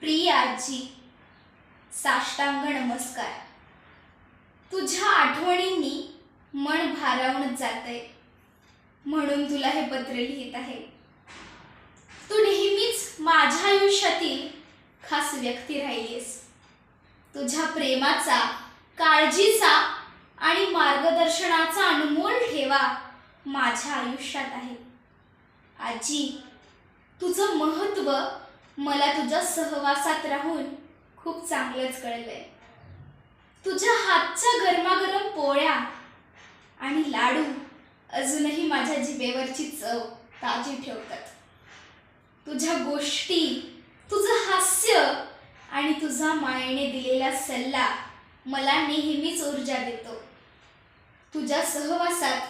प्रिय आजी साष्टांग नमस्कार. तुझ्या आठवणींनी मन भारावून जाते म्हणून तुला हे पत्र लिहित आहे. तू नेहमीच माझ्या आयुष्यातील खास व्यक्ती राहिलीस तुझ्या प्रेमाचा काळजीचा आणि मार्गदर्शनाचा अनमोल ठेवा माझ्या आयुष्यात आहे. आजी तुझं महत्त्व मला तुझ्या सहवासात राहून खूप चांगलंच कळलंय. तुझ्या हातच्या गरमागरम पोळ्या आणि लाडू अजूनही माझ्या जिभेवरची चव ताजी ठेवतात. तुझ्या गोष्टी तुझं हास्य आणि तुझा मायेने दिलेला सल्ला मला नेहमीच ऊर्जा देतो. तुझ्या सहवासात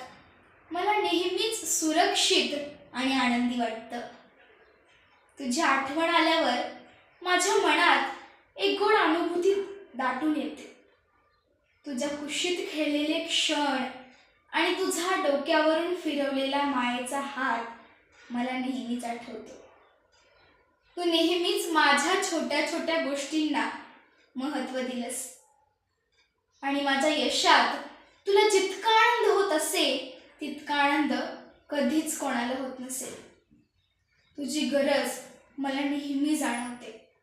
मला नेहमीच सुरक्षित आणि आनंदी वाटतं. तुझी आठवण आल्यावर माझ्या मनात एक गोड अनुभूती दाटून येते. तुझ्या कुशीत खेळलेले क्षण आणि तुझा डोक्यावरून फिरवलेला मायेचा हात मला नेहमीच आठवतो. तू नेहमीच माझ्या छोट्या छोट्या गोष्टींना महत्त्व दिलंस. आणि माझ्या यशात तुला जितका आनंद होत असे तितका आनंद कधीच कोणाला होत नसेल. तुझी गरज मला नेहमी जाणवते.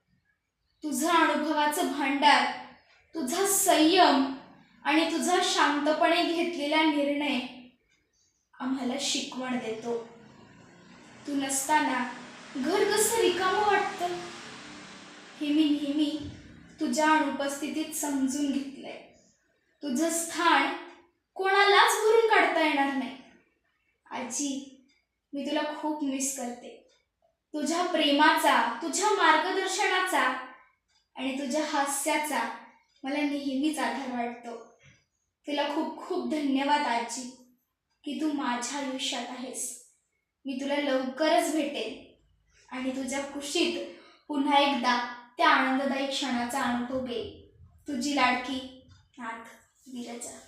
तुझा अनुभवाचं भांडार तुझा संयम आणि तुझा शांतपणे घेतलेला निर्णय आम्हाला शिकवण देतो. तू नसताना घर कसं रिकामं वाटतं? हे मी नेहमी तुझ्या अनुपस्थितीत समजून घेतलंय. तुझं स्थान कोणालाच भरून काढता येणार नाही. आजी मी तुला खूप मिस करते. तुझ्या प्रेमाचा तुझ्या मार्गदर्शनाचा आणि तुझ्या हास्याचा मला नेहमीच आधार वाटतो. तुला खूप खूप धन्यवाद आजी की तू माझ्या आयुष्यात आहेस. मी तुला लवकरच भेटेन आणि तुझ्या कुशीत पुन्हा एकदा त्या आनंददायी क्षणाचा अनुभव घेईल तुझी लाडकी नाथ विरजा.